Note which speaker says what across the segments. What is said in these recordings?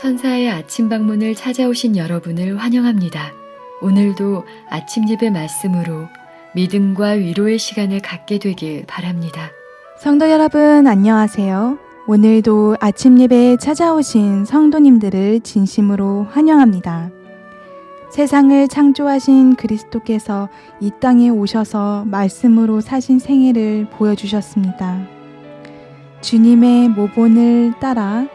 Speaker 1: 천사의 아침 방문을 찾아오신 여러분을 환영합니다. 오늘도 아침 예배 말씀으로 믿음과 위로의 시간을 갖게 되길 바랍니다.
Speaker 2: 성도 여러분, 안녕하세요. 오늘도 아침 예배에 찾아오신 성도님들을 진심으로 환영합니다. 세상을 창조하신 그리스도께서 이 땅에 오셔서 말씀으로 사신 생애를 보여주셨습니다. 주님의 모본을 따라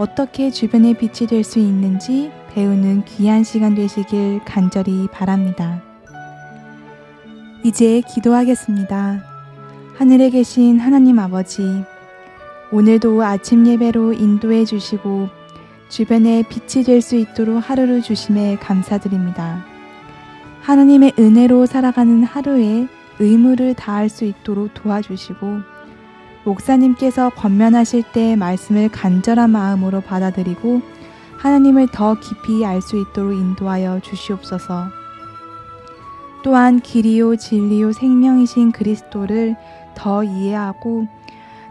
Speaker 2: 어떻게 주변의 빛이 될 수 있는지 배우는 귀한 시간 되시길 간절히 바랍니다. 이제 기도하겠습니다. 하늘에 계신 하나님 아버지, 오늘도 아침 예배로 인도해 주시고 주변에 빛이 될 수 있도록 하루를 주심에 감사드립니다. 하나님의 은혜로 살아가는 하루에 의무를 다할 수 있도록 도와주시고 목사님께서 권면하실 때 말씀을 간절한 마음으로 받아들이고 하나님을 더 깊이 알 수 있도록 인도하여 주시옵소서. 또한 길이요 진리요 생명이신 그리스도를 더 이해하고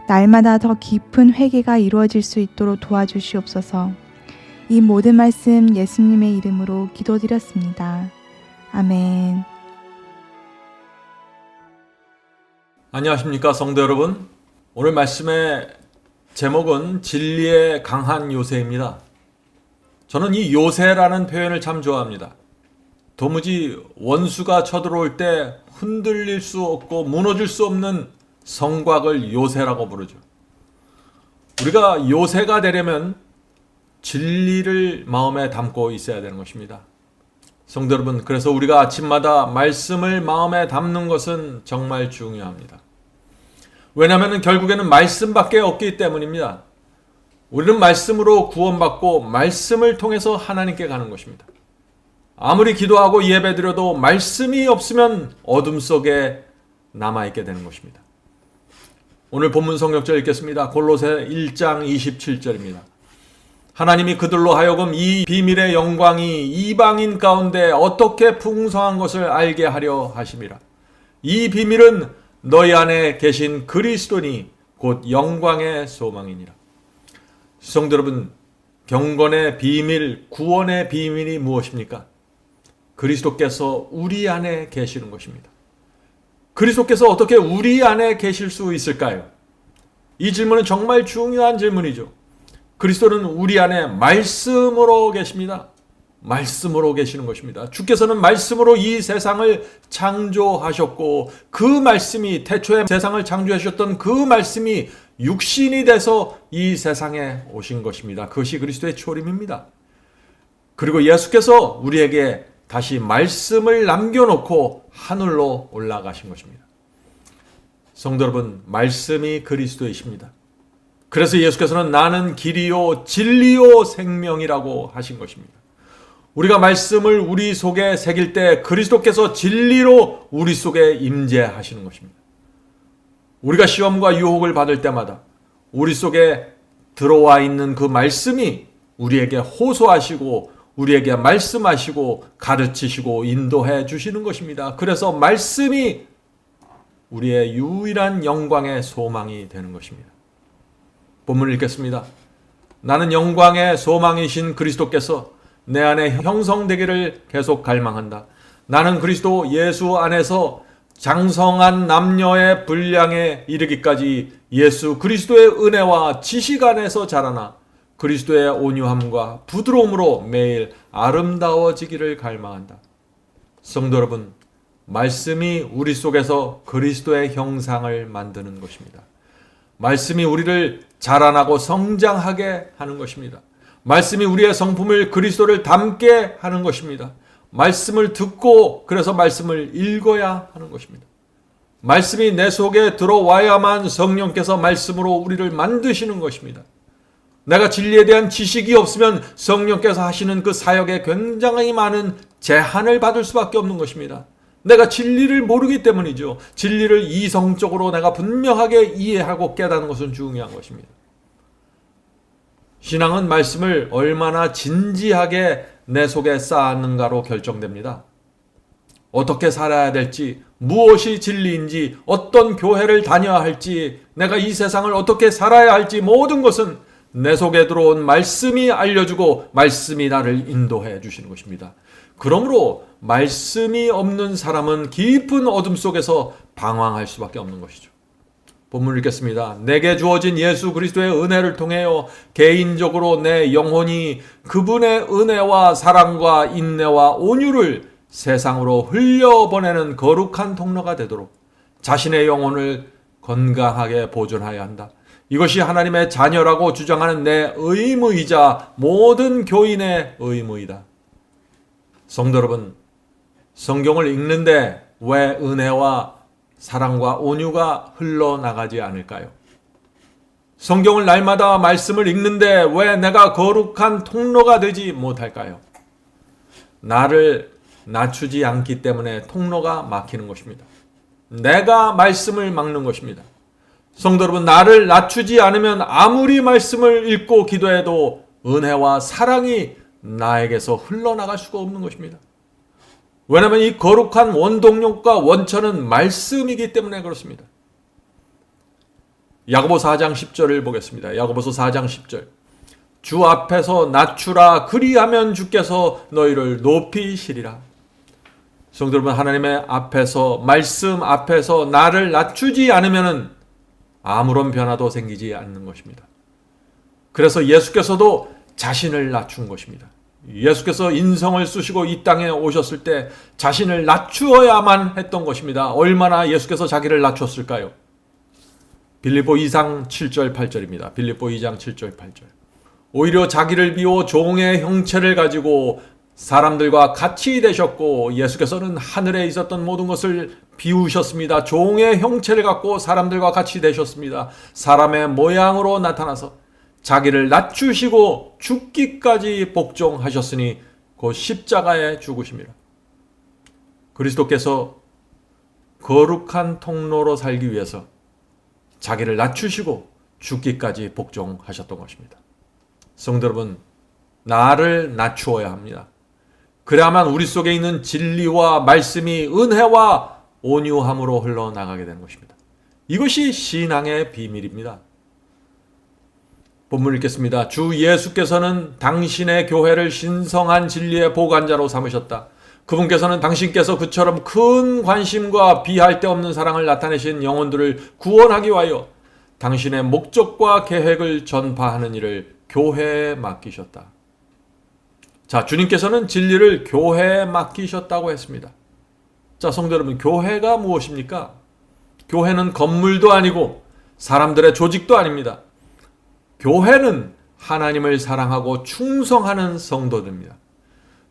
Speaker 2: 날마다 더 깊은 회개가 이루어질 수 있도록 도와주시옵소서. 이 모든 말씀 예수님의 이름으로 기도드렸습니다. 아멘.
Speaker 3: 안녕하십니까 성도 여러분. 오늘 말씀의 제목은 진리의 강한 요새입니다. 저는 이 요새라는 표현을 참 좋아합니다. 도무지 원수가 쳐들어올 때 흔들릴 수 없고 무너질 수 없는 성곽을 요새라고 부르죠. 우리가 요새가 되려면 진리를 마음에 담고 있어야 되는 것입니다. 성도 여러분, 그래서 우리가 아침마다 말씀을 마음에 담는 것은 정말 중요합니다. 왜냐하면 결국에는 말씀밖에 없기 때문입니다. 우리는 말씀으로 구원받고 말씀을 통해서 하나님께 가는 것입니다. 아무리 기도하고 예배드려도 말씀이 없으면 어둠 속에 남아있게 되는 것입니다. 오늘 본문 성경절 읽겠습니다. 골로새 1장 27절입니다. 하나님이 그들로 하여금 이 비밀의 영광이 이방인 가운데 어떻게 풍성한 것을 알게 하려 하심이라. 이 비밀은 너희 안에 계신 그리스도니 곧 영광의 소망이니라. 성도 여러분, 경건의 비밀, 구원의 비밀이 무엇입니까? 그리스도께서 우리 안에 계시는 것입니다. 그리스도께서 어떻게 우리 안에 계실 수 있을까요? 이 질문은 정말 중요한 질문이죠. 그리스도는 우리 안에 말씀으로 계십니다. 말씀으로 계시는 것입니다. 주께서는 말씀으로 이 세상을 창조하셨고 그 말씀이 태초에 세상을 창조하셨던 그 말씀이 육신이 돼서 이 세상에 오신 것입니다. 그것이 그리스도의 초림입니다. 그리고 예수께서 우리에게 다시 말씀을 남겨놓고 하늘로 올라가신 것입니다. 성도 여러분, 말씀이 그리스도이십니다. 그래서 예수께서는 나는 길이요, 진리요, 생명이라고 하신 것입니다. 우리가 말씀을 우리 속에 새길 때 그리스도께서 진리로 우리 속에 임재하시는 것입니다. 우리가 시험과 유혹을 받을 때마다 우리 속에 들어와 있는 그 말씀이 우리에게 호소하시고 우리에게 말씀하시고 가르치시고 인도해 주시는 것입니다. 그래서 말씀이 우리의 유일한 영광의 소망이 되는 것입니다. 본문을 읽겠습니다. 나는 영광의 소망이신 그리스도께서 내 안에 형성되기를 계속 갈망한다. 나는 그리스도 예수 안에서 장성한 남녀의 분량에 이르기까지 예수 그리스도의 은혜와 지식 안에서 자라나 그리스도의 온유함과 부드러움으로 매일 아름다워지기를 갈망한다. 성도 여러분, 말씀이 우리 속에서 그리스도의 형상을 만드는 것입니다. 말씀이 우리를 자라나고 성장하게 하는 것입니다. 말씀이 우리의 성품을 그리스도를 닮게 하는 것입니다. 말씀을 듣고 그래서 말씀을 읽어야 하는 것입니다. 말씀이 내 속에 들어와야만 성령께서 말씀으로 우리를 만드시는 것입니다. 내가 진리에 대한 지식이 없으면 성령께서 하시는 그 사역에 굉장히 많은 제한을 받을 수밖에 없는 것입니다. 내가 진리를 모르기 때문이죠. 진리를 이성적으로 내가 분명하게 이해하고 깨닫는 것은 중요한 것입니다. 신앙은 말씀을 얼마나 진지하게 내 속에 쌓았는가로 결정됩니다. 어떻게 살아야 될지, 무엇이 진리인지, 어떤 교회를 다녀야 할지, 내가 이 세상을 어떻게 살아야 할지 모든 것은 내 속에 들어온 말씀이 알려주고 말씀이 나를 인도해 주시는 것입니다. 그러므로 말씀이 없는 사람은 깊은 어둠 속에서 방황할 수밖에 없는 것이죠. 본문 읽겠습니다. 내게 주어진 예수 그리스도의 은혜를 통하여 개인적으로 내 영혼이 그분의 은혜와 사랑과 인내와 온유를 세상으로 흘려보내는 거룩한 통로가 되도록 자신의 영혼을 건강하게 보존하여야 한다. 이것이 하나님의 자녀라고 주장하는 내 의무이자 모든 교인의 의무이다. 성도 여러분, 성경을 읽는데 왜 은혜와 사랑과 온유가 흘러나가지 않을까요? 성경을 날마다 말씀을 읽는데 왜 내가 거룩한 통로가 되지 못할까요? 나를 낮추지 않기 때문에 통로가 막히는 것입니다. 내가 말씀을 막는 것입니다. 성도 여러분, 나를 낮추지 않으면 아무리 말씀을 읽고 기도해도 은혜와 사랑이 나에게서 흘러나갈 수가 없는 것입니다. 왜냐하면 이 거룩한 원동력과 원천은 말씀이기 때문에 그렇습니다. 야고보 4장 10절을 보겠습니다. 야고보서 4장 10절. 주 앞에서 낮추라 그리하면 주께서 너희를 높이시리라. 성도 여러분 하나님의 앞에서 말씀 앞에서 나를 낮추지 않으면은 아무런 변화도 생기지 않는 것입니다. 그래서 예수께서도 자신을 낮춘 것입니다. 예수께서 인성을 쓰시고 이 땅에 오셨을 때 자신을 낮추어야만 했던 것입니다. 얼마나 예수께서 자기를 낮췄을까요? 빌립보 2장 7절 8절입니다. 빌립보 2장 7절 8절. 오히려 자기를 비워 종의 형체를 가지고 사람들과 같이 되셨고 예수께서는 하늘에 있었던 모든 것을 비우셨습니다. 종의 형체를 갖고 사람들과 같이 되셨습니다. 사람의 모양으로 나타나서 자기를 낮추시고 죽기까지 복종하셨으니 곧 십자가에 죽으심이라. 그리스도께서 거룩한 통로로 살기 위해서 자기를 낮추시고 죽기까지 복종하셨던 것입니다. 성도 여러분, 나를 낮추어야 합니다. 그래야만 우리 속에 있는 진리와 말씀이 은혜와 온유함으로 흘러나가게 되는 것입니다. 이것이 신앙의 비밀입니다. 본문 읽겠습니다. 주 예수께서는 당신의 교회를 신성한 진리의 보관자로 삼으셨다. 그분께서는 당신께서 그처럼 큰 관심과 비할 데 없는 사랑을 나타내신 영혼들을 구원하기 위하여 당신의 목적과 계획을 전파하는 일을 교회에 맡기셨다. 자, 주님께서는 진리를 교회에 맡기셨다고 했습니다. 자, 성도 여러분, 교회가 무엇입니까? 교회는 건물도 아니고 사람들의 조직도 아닙니다. 교회는 하나님을 사랑하고 충성하는 성도들입니다.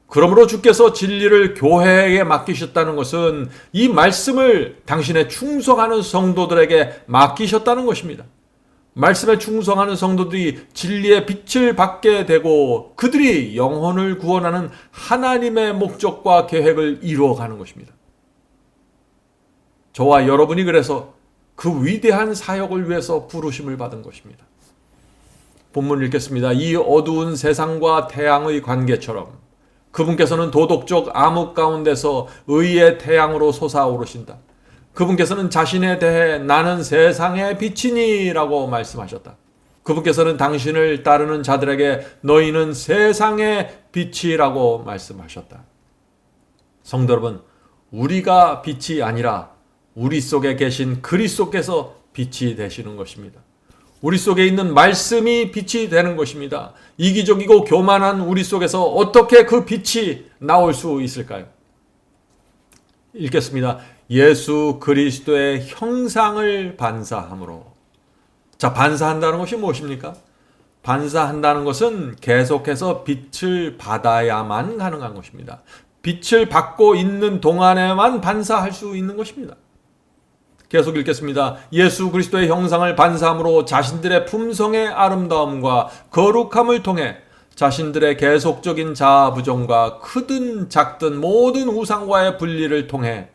Speaker 3: 그러므로 주께서 진리를 교회에 맡기셨다는 것은 이 말씀을 당신의 충성하는 성도들에게 맡기셨다는 것입니다. 말씀에 충성하는 성도들이 진리의 빛을 받게 되고 그들이 영혼을 구원하는 하나님의 목적과 계획을 이루어가는 것입니다. 저와 여러분이 그래서 그 위대한 사역을 위해서 부르심을 받은 것입니다. 본문 읽겠습니다. 이 어두운 세상과 태양의 관계처럼 그분께서는 도덕적 암흑 가운데서 의의 태양으로 솟아오르신다. 그분께서는 자신에 대해 나는 세상의 빛이니라고 말씀하셨다. 그분께서는 당신을 따르는 자들에게 너희는 세상의 빛이라고 말씀하셨다. 성도 여러분, 우리가 빛이 아니라 우리 속에 계신 그리스도께서 빛이 되시는 것입니다. 우리 속에 있는 말씀이 빛이 되는 것입니다. 이기적이고 교만한 우리 속에서 어떻게 그 빛이 나올 수 있을까요? 읽겠습니다. 예수 그리스도의 형상을 반사함으로. 자, 반사한다는 것이 무엇입니까? 반사한다는 것은 계속해서 빛을 받아야만 가능한 것입니다. 빛을 받고 있는 동안에만 반사할 수 있는 것입니다. 계속 읽겠습니다. 예수 그리스도의 형상을 반사함으로 자신들의 품성의 아름다움과 거룩함을 통해 자신들의 계속적인 자아 부정과 크든 작든 모든 우상과의 분리를 통해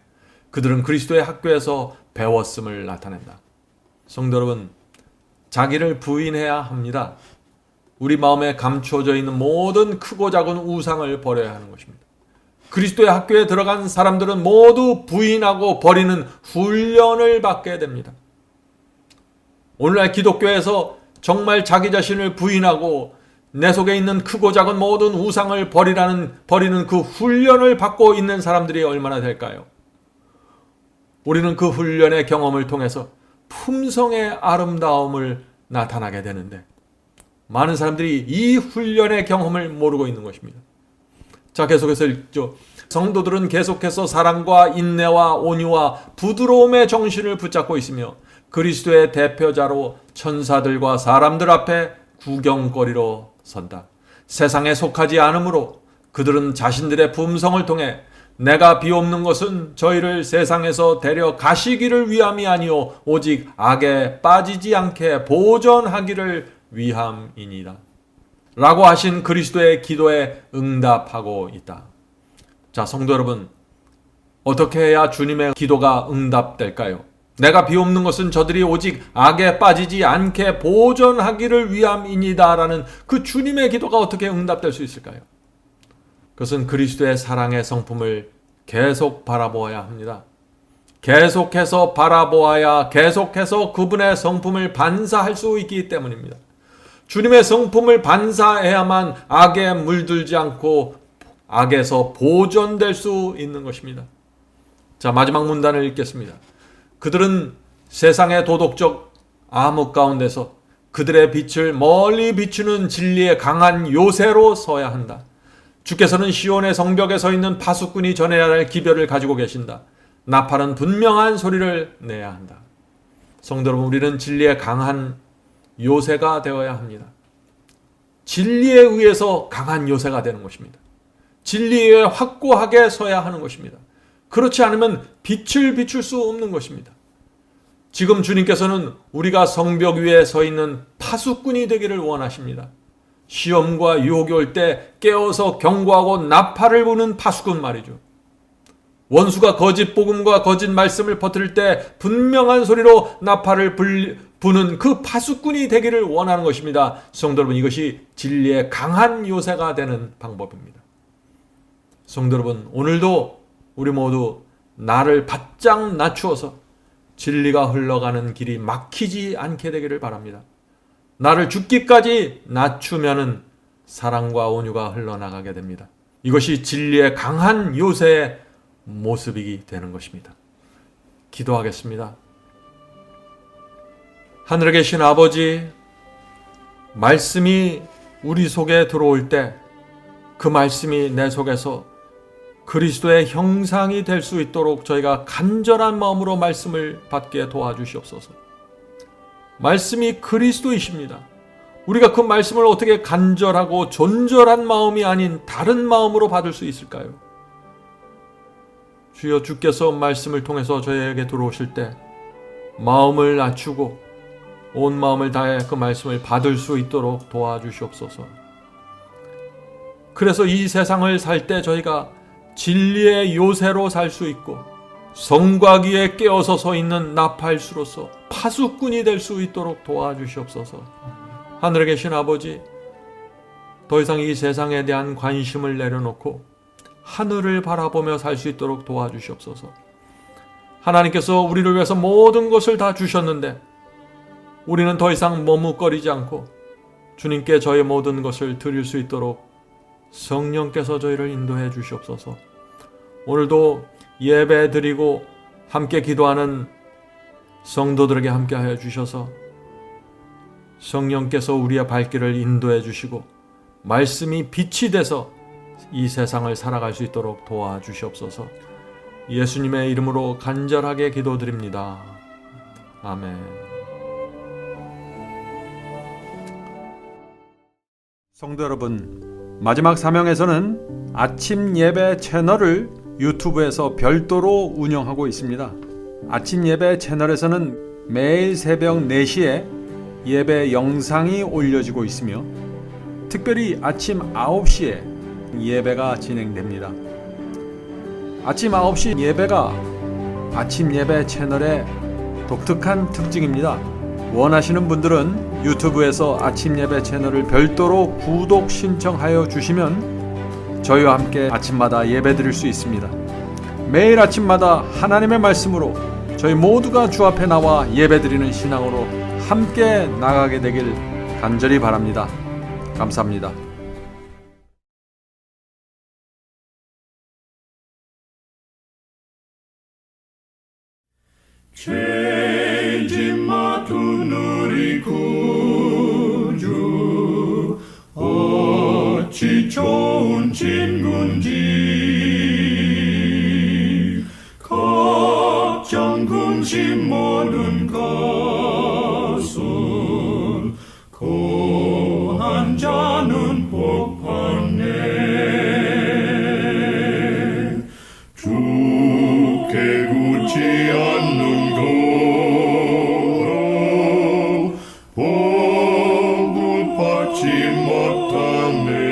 Speaker 3: 그들은 그리스도의 학교에서 배웠음을 나타낸다. 성도 여러분, 자기를 부인해야 합니다. 우리 마음에 감추어져 있는 모든 크고 작은 우상을 버려야 하는 것입니다. 그리스도의 학교에 들어간 사람들은 모두 부인하고 버리는 훈련을 받게 됩니다. 오늘날 기독교에서 정말 자기 자신을 부인하고 내 속에 있는 크고 작은 모든 우상을 버리라는 버리는 그 훈련을 받고 있는 사람들이 얼마나 될까요? 우리는 그 훈련의 경험을 통해서 품성의 아름다움을 나타나게 되는데 많은 사람들이 이 훈련의 경험을 모르고 있는 것입니다. 자, 계속해서 읽죠. 성도들은 계속해서 사랑과 인내와 온유와 부드러움의 정신을 붙잡고 있으며 그리스도의 대표자로 천사들과 사람들 앞에 구경거리로 선다. 세상에 속하지 않으므로 그들은 자신들의 품성을 통해 내가 비옵는 것은 저희를 세상에서 데려 가시기를 위함이 아니요 오직 악에 빠지지 않게 보존하기를 위함이니라. 라고 하신 그리스도의 기도에 응답하고 있다. 자, 성도 여러분, 어떻게 해야 주님의 기도가 응답될까요? 내가 비옵는 것은 저들이 오직 악에 빠지지 않게 보존하기를 위함이니다라는 그 주님의 기도가 어떻게 응답될 수 있을까요? 그것은 그리스도의 사랑의 성품을 계속 바라보아야 합니다. 계속해서 바라보아야 계속해서 그분의 성품을 반사할 수 있기 때문입니다. 주님의 성품을 반사해야만 악에 물들지 않고 악에서 보존될 수 있는 것입니다. 자, 마지막 문단을 읽겠습니다. 그들은 세상의 도덕적 암흑 가운데서 그들의 빛을 멀리 비추는 진리의 강한 요새로 서야 한다. 주께서는 시온의 성벽에 서 있는 파수꾼이 전해야 할 기별을 가지고 계신다. 나팔은 분명한 소리를 내야 한다. 성도 여러분, 우리는 진리의 강한 요새가 되어야 합니다. 진리에 의해서 강한 요새가 되는 것입니다. 진리에 확고하게 서야 하는 것입니다. 그렇지 않으면 빛을 비출 수 없는 것입니다. 지금 주님께서는 우리가 성벽 위에 서 있는 파수꾼이 되기를 원하십니다. 시험과 유혹이 올 때 깨어서 경고하고 나팔을 부는 파수꾼 말이죠. 원수가 거짓 복음과 거짓 말씀을 퍼뜨릴 때 분명한 소리로 나팔을 불, 부는 그 파수꾼이 되기를 원하는 것입니다. 성도 여러분 이것이 진리의 강한 요새가 되는 방법입니다. 성도 여러분 오늘도 우리 모두 나를 바짝 낮추어서 진리가 흘러가는 길이 막히지 않게 되기를 바랍니다. 나를 죽기까지 낮추면은 사랑과 온유가 흘러나가게 됩니다. 이것이 진리의 강한 요새의 모습이기 되는 것입니다. 기도하겠습니다. 하늘에 계신 아버지, 말씀이 우리 속에 들어올 때 그 말씀이 내 속에서 그리스도의 형상이 될 수 있도록 저희가 간절한 마음으로 말씀을 받게 도와주시옵소서. 말씀이 그리스도이십니다. 우리가 그 말씀을 어떻게 간절하고 존절한 마음이 아닌 다른 마음으로 받을 수 있을까요? 주여 주께서 말씀을 통해서 저희에게 들어오실 때 마음을 낮추고 온 마음을 다해 그 말씀을 받을 수 있도록 도와주시옵소서. 그래서 이 세상을 살 때 저희가 진리의 요새로 살 수 있고 성곽 위에 깨어서 서 있는 나팔수로서 파수꾼이 될 수 있도록 도와주시옵소서. 하늘에 계신 아버지, 더 이상 이 세상에 대한 관심을 내려놓고 하늘을 바라보며 살 수 있도록 도와주시옵소서. 하나님께서 우리를 위해서 모든 것을 다 주셨는데 우리는 더 이상 머뭇거리지 않고 주님께 저의 모든 것을 드릴 수 있도록 성령께서 저희를 인도해 주시옵소서. 오늘도 예배 드리고 함께 기도하는 성도들에게 함께 하여 주셔서 성령께서 우리의 발길을 인도해 주시고 말씀이 빛이 돼서 이 세상을 살아갈 수 있도록 도와주시옵소서. 예수님의 이름으로 간절하게 기도드립니다. 아멘. 성도 여러분, 마지막 사명에서는 아침 예배 채널을 유튜브에서 별도로 운영하고 있습니다. 아침 예배 채널에서는 매일 새벽 4시에 예배 영상이 올려지고 있으며 특별히 아침 9시에 예배가 진행됩니다. 아침 9시 예배가 아침 예배 채널의 독특한 특징입니다. 원하시는 분들은 유튜브에서 아침 예배 채널을 별도로 구독 신청하여 주시면 저희와 함께 아침마다 예배 드릴 수 있습니다. 매일 아침마다 하나님의 말씀으로 저희 모두가 주 앞에 나와 예배 드리는 신앙으로 함께 나가게 되길
Speaker 4: 간절히 바랍니다. 감사합니다.
Speaker 3: 죄 복을 받지 못